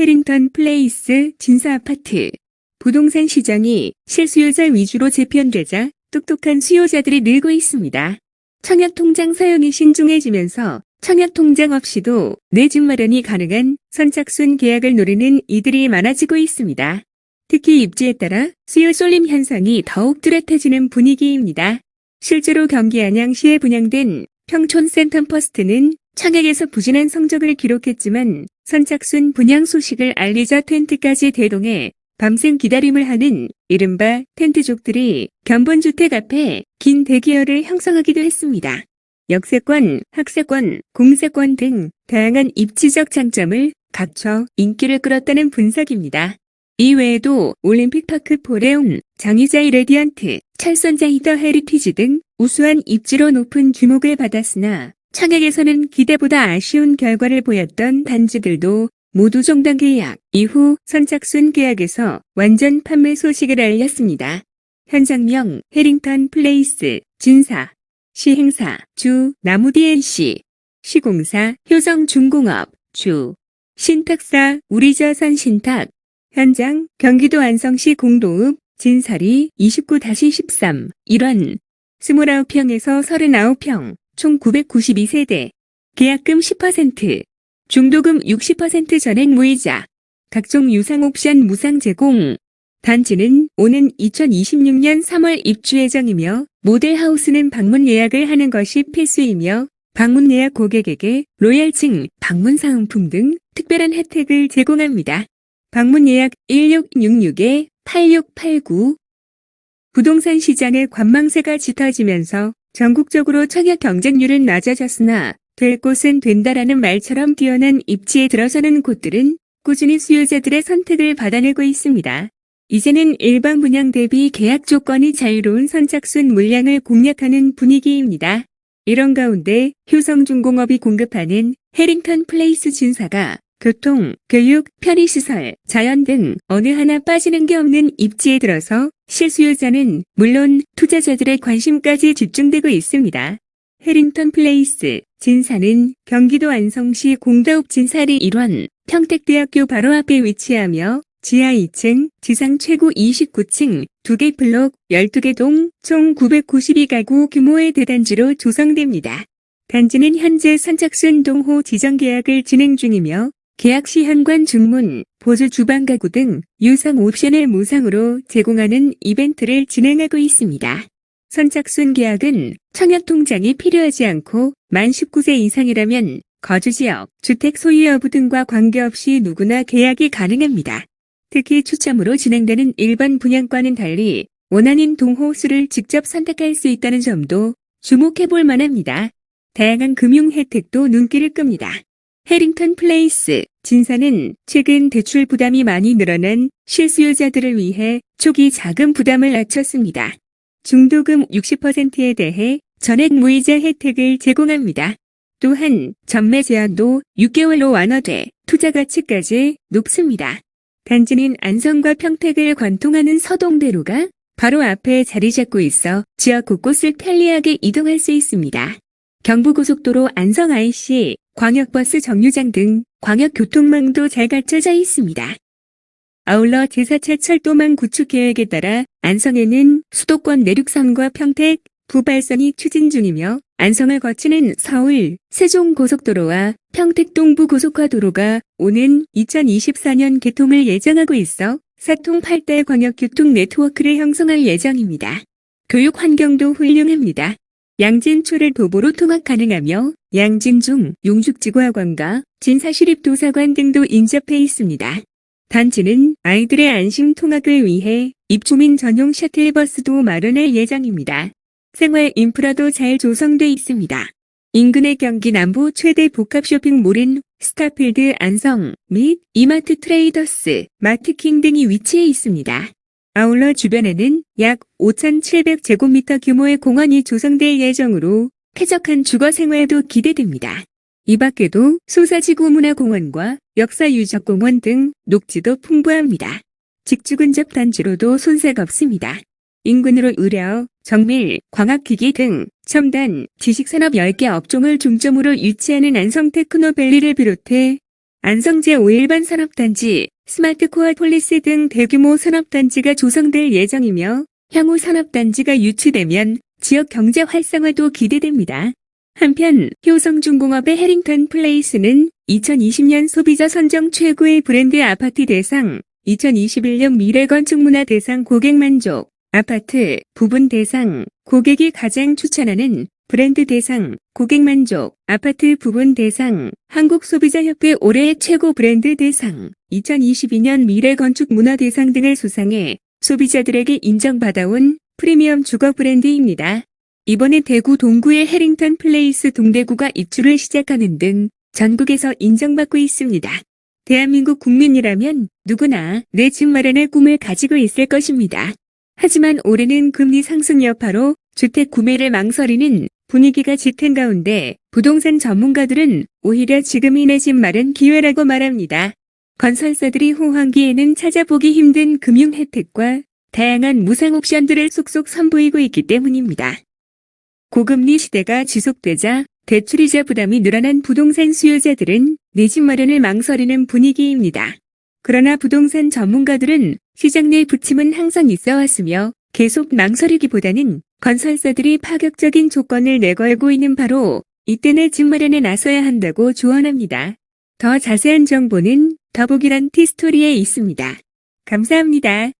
해링턴 플레이스 진사 아파트. 부동산 시장이 실수요자 위주로 재편되자 똑똑한 수요자들이 늘고 있습니다. 청약통장 사용이 신중해지면서 청약통장 없이도 내 집 마련이 가능한 선착순 계약을 노리는 이들이 많아지고 있습니다. 특히 입지에 따라 수요 쏠림 현상이 더욱 뚜렷해지는 분위기입니다. 실제로 경기 안양시에 분양된 평촌 센텀퍼스트는 청약에서 부진한 성적을 기록했지만 선착순 분양 소식을 알리자 텐트까지 대동해 밤샘 기다림을 하는 이른바 텐트족들이 견본주택 앞에 긴 대기열을 형성하기도 했습니다. 역세권, 학세권, 공세권 등 다양한 입지적 장점을 갖춰 인기를 끌었다는 분석입니다. 이 외에도 올림픽파크 포레온, 장유자이 레디언트, 찰선자이더 헤리티지 등 우수한 입지로 높은 주목을 받았으나 청약에서는 기대보다 아쉬운 결과를 보였던 단지들도 모두 종단 계약 이후 선착순 계약에서 완전 판매 소식을 알렸습니다. 현장명 해링턴 플레이스 진사 시행사 주 나무DNC 시공사 효성중공업 주 신탁사 우리자산 신탁 현장 경기도 안성시 공도읍 진사리 29-13 1원 29평에서 39평 총 992세대 계약금 10% 중도금 60% 전액 무이자 각종 유상 옵션 무상 제공 단지는 오는 2026년 3월 입주 예정이며 모델하우스는 방문 예약을 하는 것이 필수이며 방문 예약 고객에게 로얄층, 방문 사은품 등 특별한 혜택을 제공합니다. 방문 예약 1666-8689 부동산 시장의 관망세가 짙어지면서 전국적으로 청약 경쟁률은 낮아졌으나 될 곳은 된다라는 말처럼 뛰어난 입지에 들어서는 곳들은 꾸준히 수요자들의 선택을 받아내고 있습니다. 이제는 일반 분양 대비 계약 조건이 자유로운 선착순 물량을 공략하는 분위기입니다. 이런 가운데 효성중공업이 공급하는 해링턴 플레이스 진사가 교통, 교육, 편의시설, 자연 등 어느 하나 빠지는 게 없는 입지에 들어서 실수요자는 물론 투자자들의 관심까지 집중되고 있습니다. 해링턴 플레이스 진사는 경기도 안성시 공다읍 진사리 일원 평택대학교 바로 앞에 위치하며 지하 2층, 지상 최고 29층, 2개 블록, 12개 동, 총 992가구 규모의 대단지로 조성됩니다. 단지는 현재 선착순 동호 지정 계약을 진행 중이며 계약 시 현관 중문, 보조 주방 가구 등 유상 옵션을 무상으로 제공하는 이벤트를 진행하고 있습니다. 선착순 계약은 청약통장이 필요하지 않고 만 19세 이상이라면 거주지역, 주택 소유 여부 등과 관계없이 누구나 계약이 가능합니다. 특히 추첨으로 진행되는 일반 분양과는 달리 원하는 동호수를 직접 선택할 수 있다는 점도 주목해 볼 만합니다. 다양한 금융 혜택도 눈길을 끕니다. 해링턴 플레이스 진사는 최근 대출 부담이 많이 늘어난 실수요자들을 위해 초기 자금 부담을 낮췄습니다. 중도금 60%에 대해 전액 무이자 혜택을 제공합니다. 또한 전매 제한도 6개월로 완화돼 투자 가치까지 높습니다. 단지는 안성과 평택을 관통하는 서동대로가 바로 앞에 자리 잡고 있어 지역 곳곳을 편리하게 이동할 수 있습니다. 경부고속도로 안성 IC, 광역버스 정류장 등 광역교통망도 잘 갖춰져 있습니다. 아울러 제4차 철도망 구축 계획에 따라 안성에는 수도권 내륙선과 평택, 부발선이 추진 중이며 안성을 거치는 서울, 세종고속도로와 평택 동부고속화도로가 오는 2024년 개통을 예정하고 있어 사통 8대 광역교통 네트워크를 형성할 예정입니다. 교육 환경도 훌륭합니다. 양진초를 도보로 통학 가능하며 양진중 용죽지구학원과 진사시립도사관 등도 인접해 있습니다. 단지는 아이들의 안심 통학을 위해 입주민 전용 셔틀버스도 마련할 예정입니다. 생활 인프라도 잘 조성돼 있습니다. 인근의 경기 남부 최대 복합 쇼핑몰인 스타필드 안성 및 이마트 트레이더스, 마트킹 등이 위치해 있습니다. 아울러 주변에는 약 5,700제곱미터 규모의 공원이 조성될 예정으로 쾌적한 주거 생활도 기대됩니다. 이 밖에도 소사지구 문화공원과 역사유적공원 등 녹지도 풍부합니다. 직주 근접 단지로도 손색 없습니다. 인근으로 의료, 정밀, 광학기기 등 첨단, 지식산업 10개 업종을 중점으로 유치하는 안성 테크노밸리를 비롯해 안성제 5일반 산업단지, 스마트코어 폴리스 등 대규모 산업단지가 조성될 예정이며 향후 산업단지가 유치되면 지역 경제 활성화도 기대됩니다. 한편 효성중공업의 해링턴 플레이스는 2020년 소비자 선정 최고의 브랜드 아파트 대상, 2021년 미래건축문화 대상 고객만족, 아파트 부분 대상, 고객이 가장 추천하는 브랜드 대상, 고객 만족, 아파트 부분 대상, 한국소비자협회 올해의 최고 브랜드 대상, 2022년 미래 건축 문화 대상 등을 수상해 소비자들에게 인정받아온 프리미엄 주거 브랜드입니다. 이번에 대구 동구의 해링턴 플레이스 동대구가 입주를 시작하는 등 전국에서 인정받고 있습니다. 대한민국 국민이라면 누구나 내 집 마련의 꿈을 가지고 있을 것입니다. 하지만 올해는 금리 상승 여파로 주택 구매를 망설이는 분위기가 짙은 가운데 부동산 전문가들은 오히려 지금이 내 집 마련 기회라고 말합니다. 건설사들이 호황기에는 찾아보기 힘든 금융 혜택과 다양한 무상 옵션들을 쏙쏙 선보이고 있기 때문입니다. 고금리 시대가 지속되자 대출이자 부담이 늘어난 부동산 수요자들은 내 집 마련을 망설이는 분위기입니다. 그러나 부동산 전문가들은 시장 내 부침은 항상 있어 왔으며 계속 망설이기보다는 건설사들이 파격적인 조건을 내걸고 있는 바로 이때 집 마련에 나서야 한다고 조언합니다. 더 자세한 정보는 더보기란 티스토리에 있습니다. 감사합니다.